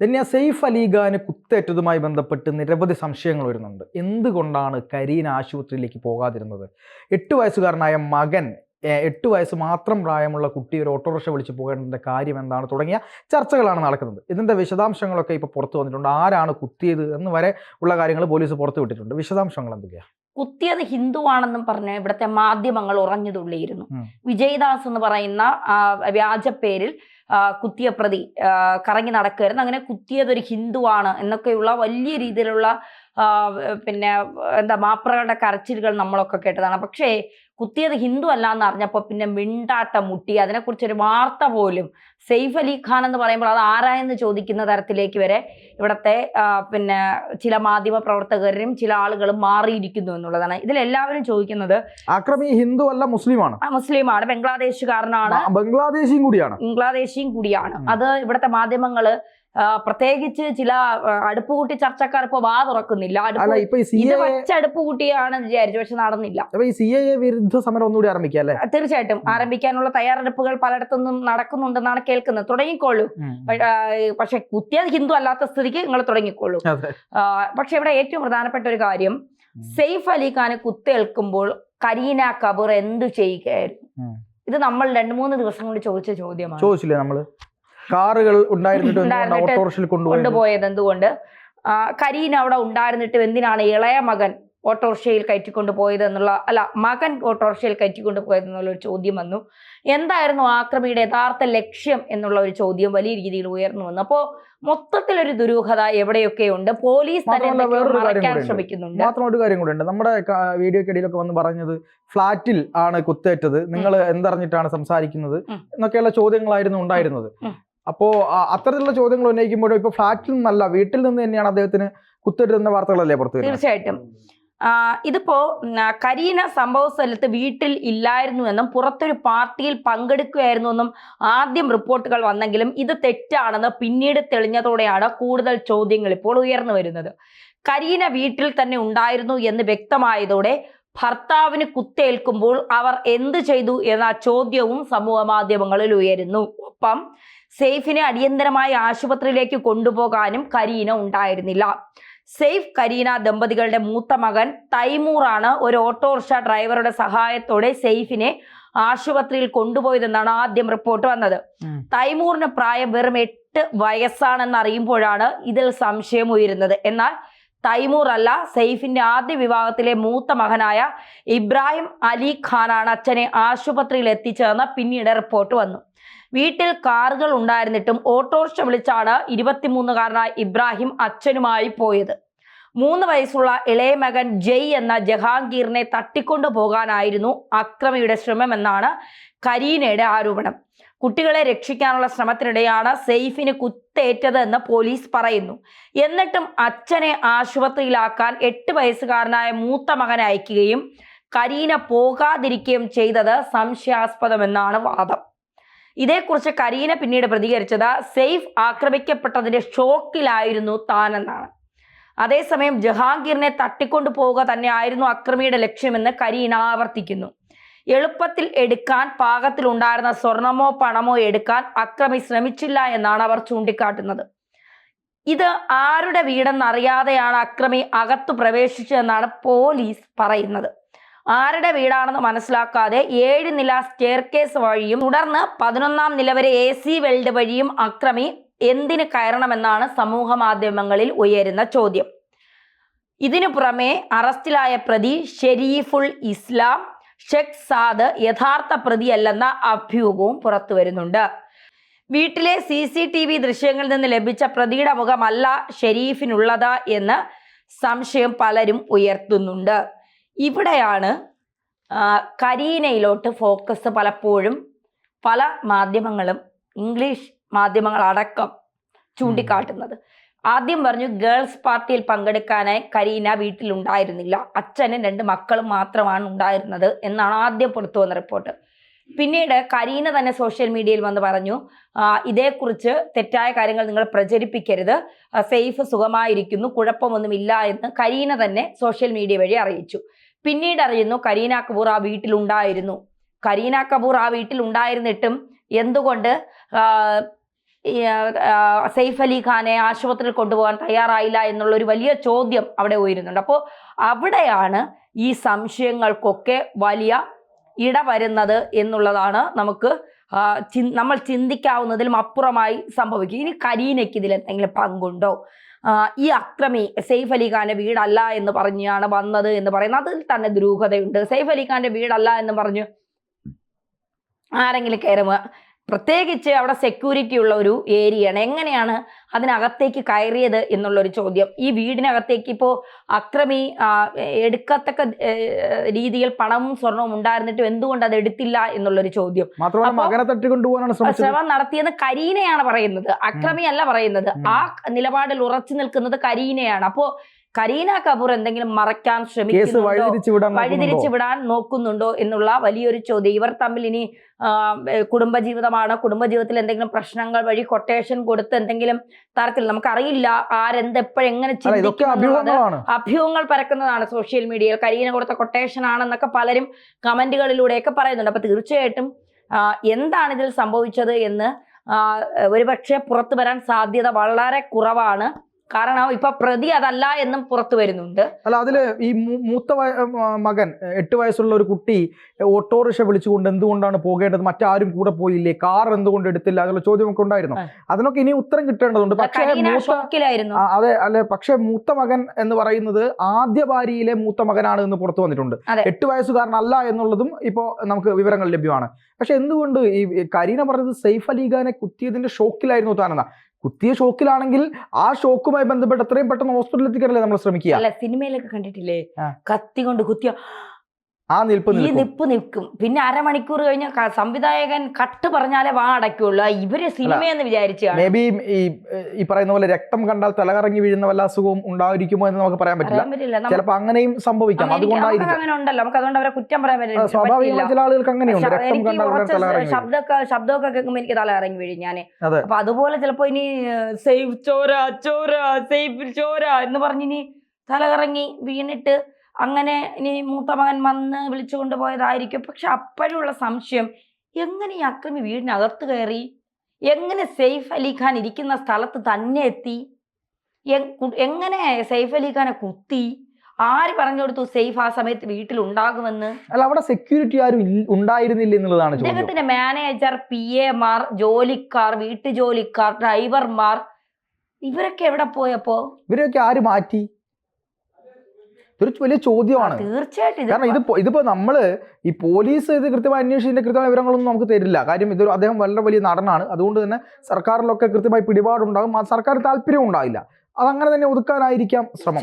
ധന്യ സെയ്ഫ് അലിഖാന് കുത്തേറ്റതുമായി ബന്ധപ്പെട്ട് നിരവധി സംശയങ്ങൾ വരുന്നുണ്ട്. എന്തുകൊണ്ടാണ് കരീന ആശുപത്രിയിലേക്ക് പോകാതിരുന്നത്? എട്ട് വയസ്സുകാരനായ മകൻ എട്ട് വയസ്സ് മാത്രം പ്രായമുള്ള കുട്ടി ഒരു ഓട്ടോറിക്ഷ വിളിച്ച് പോകേണ്ട കാര്യം എന്താണ് തുടങ്ങിയ ചർച്ചകളാണ് നടക്കുന്നത്. ഇതിന്റെ വിശദാംശങ്ങളൊക്കെ ഇപ്പോൾ പുറത്തു വന്നിട്ടുണ്ട്. ആരാണ് കുത്തിയത് എന്ന് വരെ ഉള്ള കാര്യങ്ങൾ പോലീസ് പുറത്തു വിട്ടിട്ടുണ്ട്. വിശദാംശങ്ങൾ എന്തൊക്കെയാണ് കുത്തിയത് ഹിന്ദുവാണെന്നും പറഞ്ഞ് ഇവിടുത്തെ മാധ്യമങ്ങൾ ഉറഞ്ഞു തുള്ളിയിരുന്നു വിജയ്ദാസ് എന്ന് പറയുന്ന വ്യാജപ്പേരിൽ വ്യാജ പേരിൽ ആ, കുത്തിയ പ്രതി കറങ്ങി നടക്കുകയായിരുന്നു. അങ്ങനെ കുത്തിയതൊരു ഹിന്ദുവാണ് എന്നൊക്കെയുള്ള വലിയ രീതിയിലുള്ള പിന്നെ എന്താ മാപ്രകളുടെ കരച്ചിലുകൾ നമ്മളൊക്കെ കേട്ടതാണ്. പക്ഷേ കുത്തിയത് ഹിന്ദു അല്ല എന്ന് അറിഞ്ഞപ്പോൾ പിന്നെ മിണ്ടാട്ടം മുട്ടി. അതിനെക്കുറിച്ചൊരു വാർത്ത പോലും സെയ്ഫ് അലി ഖാൻ എന്ന് പറയുമ്പോൾ അത് ആരായെന്ന് ചോദിക്കുന്ന തരത്തിലേക്ക് വരെ ഇവിടുത്തെ പിന്നെ ചില മാധ്യമ പ്രവർത്തകരും ചില ആളുകളും മാറിയിരിക്കുന്നു എന്നുള്ളതാണ്. ഇതിൽ എല്ലാവരും ചോദിക്കുന്നത് ആക്രമി ഹിന്ദു അല്ല മുസ്ലിമാണ്. മുസ്ലിമാണ് ബംഗ്ലാദേശുകാരനാണ്. ബംഗ്ലാദേശിയും കൂടിയാണ്. ബംഗ്ലാദേശിയും കൂടിയാണ്. അത് ഇവിടുത്തെ മാധ്യമങ്ങൾ പ്രത്യേകിച്ച് ചില അടുപ്പ് കൂട്ടി ചർച്ചക്കാർ ഇപ്പൊ വാ തുറക്കുന്നില്ല. അടുപ്പ് കൂട്ടിയാണ് വിചാരിച്ചു പക്ഷെ നടന്നില്ല. വിരുദ്ധ സമരം ഒന്നുകൂടി ആരംഭിക്കാം അല്ലേ? തീർച്ചയായിട്ടും. ആരംഭിക്കാനുള്ള തയ്യാറെടുപ്പുകൾ പലയിടത്തുനിന്നും നടക്കുന്നുണ്ടെന്നാണ് കേൾക്കുന്നത്. തുടങ്ങിക്കോളൂ. പക്ഷെ കുത്തിയത് ഹിന്ദു അല്ലാത്ത സ്ഥിതിക്ക് നിങ്ങൾ തുടങ്ങിക്കോളൂ. പക്ഷെ ഇവിടെ ഏറ്റവും പ്രധാനപ്പെട്ട ഒരു കാര്യം. സെയ്ഫ് അലി ഖാന് കുത്തേൽക്കുമ്പോൾ കരീന കപൂർ എന്തു ചെയ്യുകയായിരുന്നു. ഇത് നമ്മൾ രണ്ടു മൂന്ന് ദിവസം കൊണ്ട് ചോദിച്ച ചോദ്യമാണ്. ചോദിച്ചില്ലേ നമ്മൾ? കാറുകൾ ഉണ്ടായിരുന്നിട്ട് ഓട്ടോറിക്ഷയിൽ കൊണ്ടുപോയത്? എന്തുകൊണ്ട്? കരീൻ അവിടെ ഉണ്ടായിരുന്നിട്ട് എന്തിനാണ് ഇളയ മകൻ ഓട്ടോറിക്ഷയിൽ കയറ്റിക്കൊണ്ട് പോയത് എന്നുള്ള അല്ല മകൻ ഓട്ടോറിക്ഷയിൽ കയറ്റിക്കൊണ്ട് പോയത് എന്നുള്ള ഒരു ചോദ്യം വന്നു. എന്തായിരുന്നു ആക്രമിയുടെ യഥാർത്ഥ ലക്ഷ്യം എന്നുള്ള ഒരു ചോദ്യം വലിയ രീതിയിൽ ഉയർന്നു വന്നു. അപ്പോ മൊത്തത്തിലൊരു ദുരൂഹത എവിടെയൊക്കെ ഉണ്ട് പോലീസ് തന്നെ മറയ്ക്കാൻ ശ്രമിക്കുന്നുണ്ട്. മാത്രം ഒരു കാര്യം കൂടെ ഉണ്ട് നമ്മുടെ വീഡിയോക്കിടയിലൊക്കെ വന്ന് പറഞ്ഞത് ഫ്ലാറ്റിൽ ആണ് കുത്തേറ്റത്. നിങ്ങൾ എന്തറിഞ്ഞിട്ടാണ് സംസാരിക്കുന്നത്. എന്നൊക്കെയുള്ള ചോദ്യങ്ങളായിരുന്നു ഉണ്ടായിരുന്നത്. അപ്പോ അത്തരത്തിലുള്ള ചോദ്യങ്ങൾ ഉന്നയിക്കുമ്പോഴും ഇപ്പൊ ഫ്ലാറ്റിൽ നിന്നല്ല വീട്ടിൽ നിന്ന് തന്നെയാണ് അദ്ദേഹത്തിന് കുത്തേറ്റതെന്ന വാർത്തകളല്ലേ പുറത്തു തീർച്ചയായിട്ടും. ഇതിപ്പോ കരീന സംഭവ സ്ഥലത്ത് വീട്ടിൽ ഇല്ലായിരുന്നു എന്നും പുറത്തൊരു പാർട്ടിയിൽ പങ്കെടുക്കുകയായിരുന്നു എന്നും ആദ്യം റിപ്പോർട്ടുകൾ വന്നെങ്കിലും ഇത് തെറ്റാണെന്ന് പിന്നീട് തെളിഞ്ഞതോടെയാണ് കൂടുതൽ ചോദ്യങ്ങൾ ഇപ്പോൾ ഉയർന്നു വരുന്നത്. കരീന വീട്ടിൽ തന്നെ ഉണ്ടായിരുന്നു എന്ന് വ്യക്തമായതോടെ ഭർത്താവിന് കുത്തേൽക്കുമ്പോൾ അവർ എന്ത് ചെയ്തു എന്ന ചോദ്യവും സമൂഹ മാധ്യമങ്ങളിൽ ഉയരുന്നു. ഒപ്പം സെയ്ഫിനെ അടിയന്തരമായി ആശുപത്രിയിലേക്ക് കൊണ്ടുപോകാനും കരീന ഉണ്ടായിരുന്നില്ല. സെയ്ഫ് കരീന ദമ്പതികളുടെ മൂത്ത മകൻ തൈമൂറാണ് ഒരു ഓട്ടോറിക്ഷ ഡ്രൈവറുടെ സഹായത്തോടെ സെയ്ഫിനെ ആശുപത്രിയിൽ കൊണ്ടുപോയതെന്നാണ് ആദ്യം റിപ്പോർട്ട് വന്നത്. തൈമൂറിന് പ്രായം വെറും എട്ട് വയസ്സാണെന്ന് അറിയുമ്പോഴാണ് ഇതിൽ സംശയം ഉയരുന്നത്. എന്നാൽ തൈമൂർ അല്ല സെയ്ഫിന്റെ ആദ്യ വിവാഹത്തിലെ മൂത്ത മകനായ ഇബ്രാഹിം അലി ഖാനാണ് അച്ഛനെ ആശുപത്രിയിൽ എത്തിച്ചതെന്ന് പിന്നീട് റിപ്പോർട്ട് വന്നു. വീട്ടിൽ കാറുകൾ ഉണ്ടായിരുന്നിട്ടും ഓട്ടോറിക്ഷ വിളിച്ചാണ് ഇരുപത്തിമൂന്നുകാരനായ ഇബ്രാഹിം അച്ഛനുമായി പോയത്. മൂന്ന് വയസ്സുള്ള ഇളയ മകൻ ജയ് എന്ന ജഹാംഗീറിനെ തട്ടിക്കൊണ്ടു പോകാനായിരുന്നു അക്രമിയുടെ ശ്രമമെന്നാണ് കരീനയുടെ ആരോപണം. കുട്ടികളെ രക്ഷിക്കാനുള്ള ശ്രമത്തിനിടെയാണ് സെയ്ഫിന് കുത്തേറ്റത് എന്ന് പോലീസ് പറയുന്നു. എന്നിട്ടും അച്ഛനെ ആശുപത്രിയിലാക്കാൻ എട്ട് വയസ്സുകാരനായ മൂത്ത മകനെ അയക്കുകയും കരീന പോകാതിരിക്കുകയും ചെയ്തത് സംശയാസ്പദമെന്നാണ് വാദം. ഇതേക്കുറിച്ച് കരീന പിന്നീട് പ്രതികരിച്ചത് സെയ്ഫ് ആക്രമിക്കപ്പെട്ടതിന്റെ ഷോക്കിലായിരുന്നു താനെന്നാണ് അതേസമയം ജഹാംഗീറിനെ തട്ടിക്കൊണ്ടു പോവുക തന്നെയായിരുന്നു അക്രമിയുടെ ലക്ഷ്യമെന്ന് കരീന ആവർത്തിക്കുന്നു. എളുപ്പത്തിൽ എടുക്കാൻ പാകത്തിലുണ്ടായിരുന്ന സ്വർണമോ പണമോ എടുക്കാൻ അക്രമി ശ്രമിച്ചില്ല എന്നാണ് അവർ ചൂണ്ടിക്കാട്ടുന്നത്. ഇത് ആരുടെ വീടെന്നറിയാതെയാണ് അക്രമി അകത്തു പ്രവേശിച്ചതെന്നാണ് പോലീസ് പറയുന്നത്. ആരുടെ വീടാണെന്ന് മനസ്സിലാക്കാതെ ഏഴ് നില സ്റ്റെയർ കേസ് വഴിയും തുടർന്ന് പതിനൊന്നാം നില വരെ എ സി വെൽഡ് വഴിയും അക്രമി എന്തിന് കയറണമെന്നാണ് സമൂഹ മാധ്യമങ്ങളിൽ ഉയരുന്ന ചോദ്യം. ഇതിനു പുറമെ അറസ്റ്റിലായ പ്രതി ഷെരീഫുൾ ഇസ്ലാം ഷെഖ് സാദ് യഥാർത്ഥ പ്രതിയല്ലെന്ന അഭ്യൂഹവും പുറത്തു വരുന്നുണ്ട്. വീട്ടിലെ സി സി ടി വി ദൃശ്യങ്ങളിൽ നിന്ന് ലഭിച്ച പ്രതിയുടെ മുഖമല്ല ഷെരീഫിനുള്ളത് എന്ന് സംശയം പലരും ഉയർത്തുന്നുണ്ട്. ഇവിടെയാണ് കരീനയിലോട്ട് ഫോക്കസ് പലപ്പോഴും പല മാധ്യമങ്ങളും ഇംഗ്ലീഷ് മാധ്യമങ്ങളടക്കം ചൂണ്ടിക്കാട്ടുന്നത്. ആദ്യം പറഞ്ഞു ഗേൾസ് പാർട്ടിയിൽ പങ്കെടുക്കാനായി കരീന വീട്ടിലുണ്ടായിരുന്നില്ല. അച്ഛനും രണ്ട് മക്കളും മാത്രമാണ് ഉണ്ടായിരുന്നത് എന്നാണ് ആദ്യം പുറത്തു വന്ന റിപ്പോർട്ട് പിന്നീട് കരീന തന്നെ സോഷ്യൽ മീഡിയയിൽ വന്ന് പറഞ്ഞു ഇതേക്കുറിച്ച് തെറ്റായ കാര്യങ്ങൾ നിങ്ങൾ പ്രചരിപ്പിക്കരുത്. സേഫ് സുഖമായിരിക്കുന്നു കുഴപ്പമൊന്നുമില്ല എന്ന് കരീന തന്നെ സോഷ്യൽ മീഡിയ വഴി അറിയിച്ചു. പിന്നീട് അറിയുന്നു കരീന കപൂർ ആ വീട്ടിലുണ്ടായിരുന്നു കരീന കപൂർ ആ വീട്ടിൽ ഉണ്ടായിരുന്നിട്ടും എന്തുകൊണ്ട് സെയ്ഫ് അലി ഖാനെ ആശുപത്രിയിൽ കൊണ്ടുപോകാൻ തയ്യാറായില്ല എന്നുള്ള ഒരു വലിയ ചോദ്യം അവിടെ ഉയരുന്നുണ്ട്. അപ്പോൾ അവിടെയാണ് ഈ സംശയങ്ങൾക്കൊക്കെ വലിയ ഇട വരുന്നത് എന്നുള്ളതാണ് നമുക്ക് നമ്മൾ ചിന്തിക്കാവുന്നതിലും അപ്പുറമായി സംഭവിക്കും ഇനി കരീനയ്ക്ക് ഇതിൽ എന്തെങ്കിലും പങ്കുണ്ടോ? ഈ അക്രമി സെയ്ഫ് അലി ഖാന്റെ വീടല്ല എന്ന് പറഞ്ഞാണ് വന്നത് എന്ന് പറയുന്നത്. അതിൽ തന്നെ ദ്രൂഹതയുണ്ട്. സെയ്ഫ് അലി ഖാന്റെ വീടല്ല എന്ന് പറഞ്ഞു ആരെങ്കിലും കയറുക പ്രത്യേകിച്ച് അവിടെ സെക്യൂരിറ്റി ഉള്ള ഒരു ഏരിയയാണ് എങ്ങനെയാണ് അതിനകത്തേക്ക് കയറിയത് എന്നുള്ളൊരു ചോദ്യം. ഈ വീടിനകത്തേക്ക് ഇപ്പോൾ അക്രമി എടുക്കത്തക്ക രീതിയിൽ പണവും സ്വർണവും ഉണ്ടായിരുന്നിട്ടും എന്തുകൊണ്ട് അത് എടുത്തില്ല എന്നുള്ളൊരു ചോദ്യം. ശ്രമം നടത്തിയത് കരീനയാണ് പറയുന്നത്. അക്രമിയല്ല പറയുന്നത്. ആ നിലപാടിൽ ഉറച്ചു നിൽക്കുന്നത് കരീനയാണ്. അപ്പോ കരീന കപൂർ എന്തെങ്കിലും മറയ്ക്കാൻ ശ്രമിക്കുന്നുണ്ടോ? വഴിതിരിച്ചു വിടാൻ നോക്കുന്നുണ്ടോ? എന്നുള്ള വലിയൊരു ചോദ്യം. ഇവർ തമ്മിൽ ഇനി കുടുംബജീവിതമാണ്? കുടുംബജീവിതത്തിൽ എന്തെങ്കിലും പ്രശ്നങ്ങൾ വഴി കൊട്ടേഷൻ കൊടുത്ത് എന്തെങ്കിലും തരത്തിൽ നമുക്കറിയില്ല ആരെന്തെപ്പോഴെങ്ങനെ അല്ല ഇതൊക്കെ ചിന്തിക്കും എന്നുള്ളത് അഭ്യൂഹങ്ങളാണ്. അഭ്യൂഹങ്ങൾ പരക്കുന്നതാണ് സോഷ്യൽ മീഡിയയിൽ കരീന കൊടുത്ത കൊട്ടേഷൻ ആണെന്നൊക്കെ പലരും കമന്റുകളിലൂടെയൊക്കെ പറയുന്നുണ്ട്. അപ്പൊ തീർച്ചയായിട്ടും എന്താണ് ഇതിൽ സംഭവിച്ചത് എന്ന് ഒരുപക്ഷെ പുറത്തു വരാൻ സാധ്യത വളരെ കുറവാണ്. കാരണം ഇപ്പൊ പ്രതി അതല്ല എന്നും പുറത്തു വരുന്നുണ്ട്. അല്ല അതിൽ ഈ മൂത്ത മകൻ എട്ട് വയസ്സുള്ള ഒരു കുട്ടി ഓട്ടോറിക്ഷ വിളിച്ചുകൊണ്ട് എന്തുകൊണ്ടാണ് പോകേണ്ടത്? മറ്റാരും കൂടെ പോയില്ലേ? കാർ എന്തുകൊണ്ട് എടുത്തില്ല? അതിലുള്ള ചോദ്യമൊക്കെ ഉണ്ടായിരുന്നു. അതിനൊക്കെ ഇനി ഉത്തരം കിട്ടേണ്ടതുണ്ട്. പക്ഷേ അതെ അല്ലെ പക്ഷെ മൂത്ത മകൻ എന്ന് പറയുന്നത് ആദ്യ ഭാര്യയിലെ മൂത്ത മകനാണ് എന്ന് പുറത്തു വന്നിട്ടുണ്ട്. എട്ട് വയസ്സുകാരനല്ല എന്നുള്ളതും ഇപ്പോ നമുക്ക് വിവരങ്ങൾ ലഭ്യമാണ്. പക്ഷെ എന്തുകൊണ്ട് ഈ കരീന പറഞ്ഞത് സെയ്ഫ് അലി ഖാനെ കുത്തിയതിന്റെ ഷോക്കിലായിരുന്നു താനെന്ന? കുത്തിയ ഷോക്കിലാണെങ്കിൽ ആ ഷോക്കുമായി ബന്ധപ്പെട്ട് എത്രയും പെട്ടെന്ന് ഹോസ്പിറ്റലിൽ എത്തിക്കാനല്ലേ നമ്മൾ ശ്രമിക്കുക അല്ല സിനിമയിലൊക്കെ കണ്ടിട്ടില്ലേ. കത്തി കൊണ്ട് കുത്തിയ ആ നിൽപ്പ് ഈ നിപ്പ് നിൽക്കും. പിന്നെ അരമണിക്കൂർ കഴിഞ്ഞ സംവിധായകൻ കട്ട് പറഞ്ഞാലേ വാ അടയ്ക്കുള്ളൂ. ഇവർ സിനിമയെന്ന് വിചാരിച്ചു മേബി ഈ ഈ പറയുന്ന പോലെ രക്തം കണ്ടാൽ തലകറങ്ങി വീഴുന്ന വല്ല അസുഖവും ഉണ്ടായിരിക്കുമോ എന്ന് നമുക്ക് പറയാൻ പറ്റില്ല. ചിലപ്പോ ചിലപ്പോൾ അങ്ങനെയും സംഭവിക്കാം. അതുകൊണ്ടായിരിക്കും. അങ്ങനെ ഉണ്ടല്ലോ. നമുക്ക് അതുകൊണ്ട് അവരെ കുറ്റം പറയാൻ പറ്റില്ല. സ്വാഭാവികമായി ചില ആളുകൾക്ക് അങ്ങനെയുണ്ട്. രക്തം കണ്ടാൽ. ശബ്ദമൊക്കെ ശബ്ദമൊക്കെ കേൾക്കുമ്പോൾ എനിക്ക് തലകറങ്ങി വീഴും ഞാൻ. അപ്പൊ അതുപോലെ ചിലപ്പോ ഇനി സേഫ് ചോര ചോര സേഫ് ചോര എന്ന് പറഞ്ഞിനി തലകറങ്ങി വീണിട്ട് അങ്ങനെ ഇനി മൂത്ത മകൻ വന്ന് വിളിച്ചു കൊണ്ടുപോയതായിരിക്കും. പക്ഷെ അപ്പോഴുള്ള സംശയം എങ്ങനെ ഈ അക്രമി വീടിനകത്ത് കയറി? എങ്ങനെ സെയ്ഫ് അലി ഖാൻ ഇരിക്കുന്ന സ്ഥലത്ത് തന്നെ എത്തി? എങ്ങനെ സെയ്ഫ് അലി ഖാനെ കുത്തി? ആര് പറഞ്ഞു കൊടുത്തു സെയ്ഫ് ആ സമയത്ത് വീട്ടിൽ ഉണ്ടാകുമെന്ന് അല്ല അവിടെ സെക്യൂരിറ്റി ആരും ഉണ്ടായിരുന്നില്ല എന്നുള്ളതാണ് അദ്ദേഹത്തിന്റെ മാനേജർ പി എ മാർ ജോലിക്കാർ വീട്ടുജോലിക്കാർ ഡ്രൈവർമാർ ഇവരൊക്കെ എവിടെ പോയപ്പോ? ഇവരെയൊക്കെ ആര് മാറ്റി? ഇതൊരു വലിയ ചോദ്യമാണ്. തീർച്ചയായിട്ടും കാരണം ഇത് ഇതിപ്പോ നമ്മൾ ഈ പോലീസ് ഇത് കൃത്യമായി അന്വേഷിച്ചതിന്റെ കൃത്യമായ വിവരങ്ങളൊന്നും നമുക്ക് തരില്ല. കാര്യം ഇതൊരു അദ്ദേഹം വളരെ വലിയ നടനാണ്. അതുകൊണ്ട് തന്നെ സർക്കാരിലൊക്കെ കൃത്യമായി പിടിപാടുണ്ടാകും. സർക്കാർ താല്പര്യം ഉണ്ടാവില്ല. അതങ്ങനെ തന്നെ ഒതുക്കാനായിരിക്കാം ശ്രമം.